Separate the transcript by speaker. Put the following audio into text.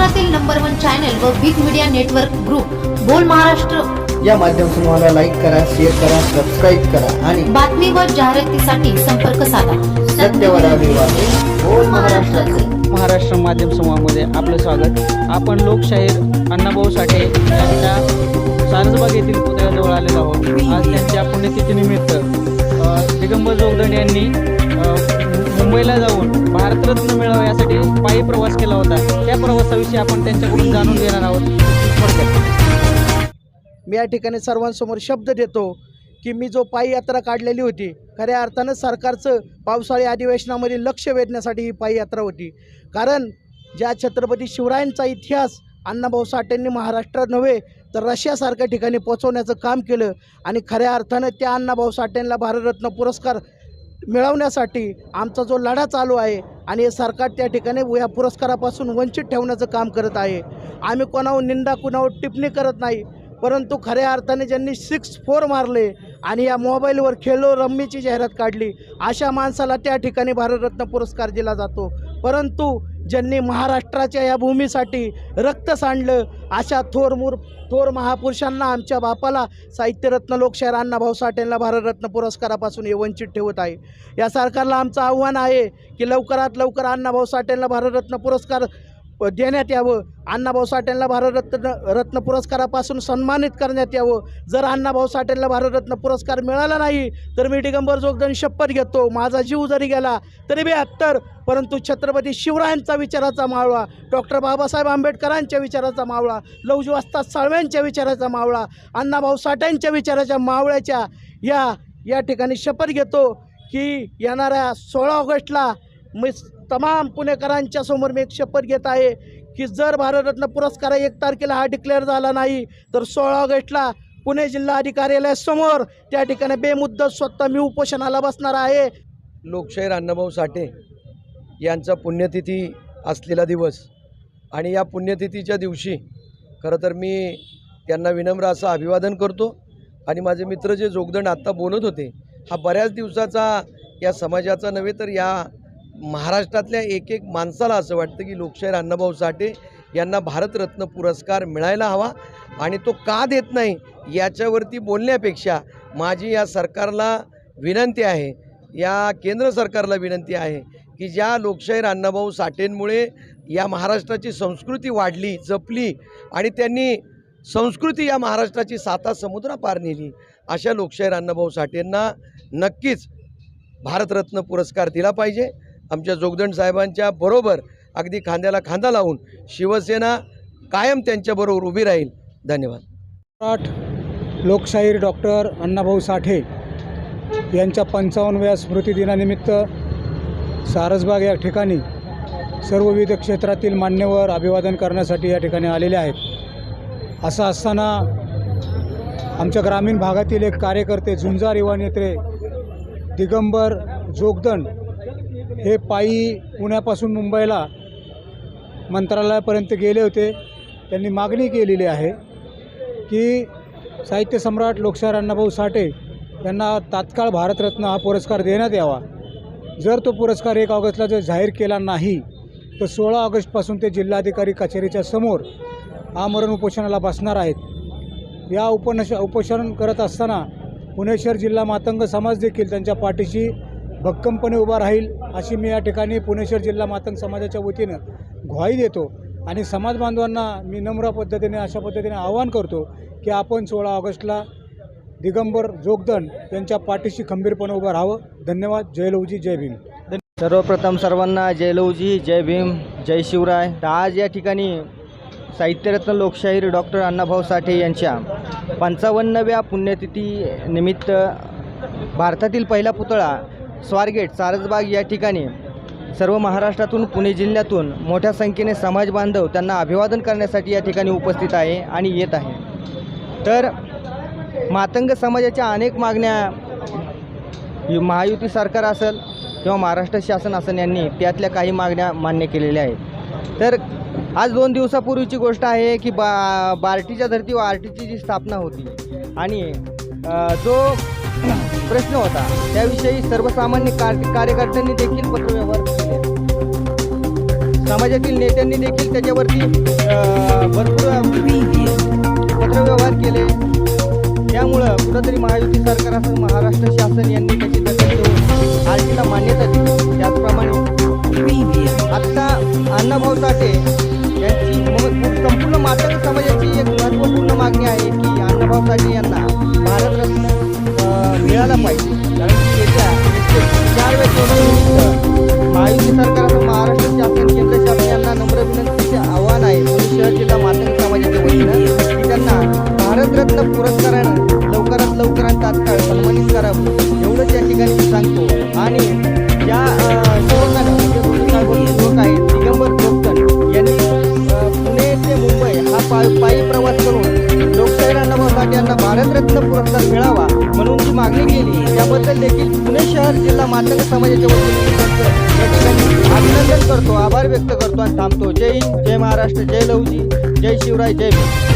Speaker 1: महाराष्ट्रातील number one channel व big media network group Bol Maharashtra.
Speaker 2: या माध्यम समूहाला लाईक करा शेअर करा सबस्क्राईब करा आणि
Speaker 1: बातमी व जाहिरातीसाठी संपर्क साधा.
Speaker 2: सत्यवरा विवाद बोल महाराष्ट्राचे.
Speaker 3: महाराष्ट्र माध्यम समूहामध्ये आपलं स्वागत. आपण लोकशाहीर अण्णाभाऊ साठे यांच्या सारसबाग येथील पुतळ्याजवळ आलेलो आहोत. आज त्यांच्या पुण्यतिथीनिमित्त दिगंबर जोगदंड यांनी मुंबईला जाऊन भारतरत्न मिळावा यासाठी पायी प्रवास केला होता. त्या प्रवासाविषयी आपण त्यांच्याकडून जाणून घेणार आहोत.
Speaker 4: मी या ठिकाणी सर्वांसमोर शब्द देतो की मी जो पायी यात्रा काढलेली होती खऱ्या अर्थानं सरकारचं पावसाळी अधिवेशनामध्ये लक्ष वेधण्यासाठी ही पायी यात्रा होती. कारण ज्या छत्रपती शिवरायांचा इतिहास अण्णाभाऊ साठेंनी महाराष्ट्रात नव्हे तर रशियासारख्या ठिकाणी पोचवण्याचं काम केलं आणि खऱ्या अर्थानं त्या अण्णाभाऊ साठेंना भारतरत्न पुरस्कार मिळवण्यासाठी आमचा जो लढा चालू आहे आणि हे सरकार त्या ठिकाणी या पुरस्कारापासून वंचित ठेवण्याचं काम करत आहे. आम्ही कोणावर निंदा कुणावर टिप्पणी करत नाही परंतु खऱ्या अर्थाने ज्यांनी सिक्स फोर मारले आणि या मोबाईलवर खेलो रम्मीची जाहिरात काढली अशा माणसाला त्या ठिकाणी भारतरत्न पुरस्कार दिला जातो. परंतु ज्यांनी महाराष्ट्राच्या या भूमीसाठी रक्त सांडलं अशा थोर मूर थोर महापुरुषांना आमच्या बापाला साहित्यरत्न लोकशाहीर अण्णाभाऊ साठेंना भारतरत्न पुरस्कारापासून हे वंचित ठेवत आहे. या सरकारला आमचं आव्हान आहे की लवकरात लवकर अण्णाभाऊ साठेंना भारतरत्न पुरस्कार देण्यात यावं. अण्णाभाऊ साठेंना भारतरत्न रत्न पुरस्कारापासून सन्मानित करण्यात यावं. जर अण्णाभाऊ साठेंना भारतरत्न पुरस्कार मिळाला नाही तर मी दिगंबर जोगदन शपथ घेतो. माझा जीव जरी गेला तरी बेहत्तर परंतु छत्रपती शिवरायांचा विचाराचा मावळा डॉक्टर बाबासाहेब आंबेडकरांच्या विचाराचा मावळा लवजू वस्ताद साळव्यांच्या विचाराचा मावळा अण्णाभाऊ साठ्यांच्या विचाराच्या मावळ्याच्या या या ठिकाणी शपथ घेतो की येणाऱ्या सोळा ऑगस्टला मी तमाम पुणेकरांच्या समोर मी एक शपथ घेत आहे की जर भारतरत्न पुरस्कार एक तारखेला हा डिक्लेअर झाला नाही तर सोळा ऑगस्टला पुणे जिल्हा अधिकार्यालयासमोर त्या ठिकाणी बेमुद्दत स्वतः मी उपोषणाला बसणार आहे.
Speaker 5: लोकशाहीर अण्णाभाऊ साठे यांचा पुण्यतिथी असलेला दिवस आणि या पुण्यतिथीच्या दिवशी खरं तर मी त्यांना विनम्र असं अभिवादन करतो आणि माझे मित्र जे जोगदंड आत्ता बोलत होते हा बऱ्याच दिवसाचा या समाजाचा नव्हे तर या महाराष्ट्रातल्या एक एक माणसाला असं वाटतं की लोकशाहीर अण्णाभाऊ साठे यांना भारतरत्न पुरस्कार मिळायला हवा आणि तो का देत नाही याच्यावरती बोलण्यापेक्षा माझी या सरकारला विनंती आहे या केंद्र सरकारला विनंती आहे की ज्या लोकशाहीर अण्णाभाऊ साठेंमुळे या महाराष्ट्राची संस्कृती वाढली जपली आणि त्यांनी संस्कृती या महाराष्ट्राची साता समुद्रापार नेली अशा लोकशाहीर अण्णाभाऊ साठेंना नक्कीच भारतरत्न पुरस्कार दिला पाहिजे. आमच्या जोगदंड साहेबांच्या बरोबर अगदी खांद्याला खांदा लावून शिवसेना कायम त्यांच्याबरोबर उभी राहील. धन्यवाद.
Speaker 6: मराठ लोकशाहीर डॉक्टर अण्णाभाऊ साठे यांच्या पंचावन्नव्या स्मृतिदिनानिमित्त सारसबाग या ठिकाणी सर्व विविध क्षेत्रातील मान्यवर अभिवादन करण्यासाठी या ठिकाणी आलेले आहेत. असं असताना आमच्या ग्रामीण भागातील एक कार्यकर्ते झुंजार युवा नेते दिगंबर जोगदंड हे पायी पुण्यापासून मुंबईला मंत्रालयापर्यंत गेले होते. त्यांनी मागणी केलेली आहे की साहित्य सम्राट लोकशाहीर अण्णाभाऊ साठे यांना तात्काळ भारतरत्न हा पुरस्कार देण्यात यावा. जर तो पुरस्कार एक ऑगस्टला जर जाहीर केला नाही तर सोळा ऑगस्टपासून ते जिल्हाधिकारी कचेरीच्या समोर आमरण उपोषणाला बसणार आहेत. या उपनश उपोषण करत असताना पुणे शहर जिल्हा मातंग समाज देखील त्यांच्या पाठीशी भक्कमपणे उभा राहील अशी मी या ठिकाणी पुणेश्वर जिल्हा मातंग समाजाच्या वतीनं ग्वाही देतो. आणि समाज बांधवांना मी नम्र पद्धतीने अशा पद्धतीने आवाहन करतो की आपण सोळा ऑगस्टला दिगंबर जोगदन यांच्या पाठीशी खंबीरपणे उभं राहावं. धन्यवाद. जयलवजी जय भीम.
Speaker 3: सर्वप्रथम सर्वांना जयलवजी जय भीम जय शिवराय. आज या ठिकाणी साहित्यरत्न लोकशाहीर डॉक्टर अण्णाभाऊ साठे यांच्या पंचावन्नव्या पुण्यतिथी निमित्त भारतातील पहिला पुतळा स्वारगेट सारसबाग या ठिकाणी सर्व महाराष्ट्रातून पुणे जिल्ह्यातून मोठ्या संख्येने समाज बांधव त्यांना अभिवादन करण्यासाठी या ठिकाणी उपस्थित आहे आणि येत आहे. तर मातंग समाजाच्या अनेक मागण्या महायुती सरकार असेल किंवा महाराष्ट्र शासन असेल यांनी त्यातल्या काही मागण्या मान्य केलेल्या आहेत. तर आज दोन दिवसापूर्वीची गोष्ट आहे की बा बार्टीच्या धर्तीवर आर टीची जी स्थापना होती आणि जो प्रश्न होता. त्याविषयी सर्वसामान्य कार्यकर्त्यांनी देखील पत्रव्यवहार केले. समाजातील नेत्यांनी देखील त्याच्यावरती भरपूर पत्रव्यवहार केले. त्यामुळं कुठंतरी महायुती सरकार असं महाराष्ट्र शासन यांनी त्याची दखल घेऊन आरटीला मान्यता दिली. त्याचप्रमाणे आत्ता अण्णाभाऊ साठे यांची संपूर्ण मातंग समाजाची एक महत्त्वपूर्ण मागणी आहे की अण्णाभाऊ साठे यांना मिळाला पाहिजे. कारण की येत्या चार वेळेस महायुती म्हणून मागणी केली. त्याबद्दल देखील पुणे शहर जिल्हा मातंग समाजाच्या वतीने अभिनंदन करतो. आभार व्यक्त करतो आणि थांबतो. जय हिंद जय महाराष्ट्र जय लवजी जय शिवराय जय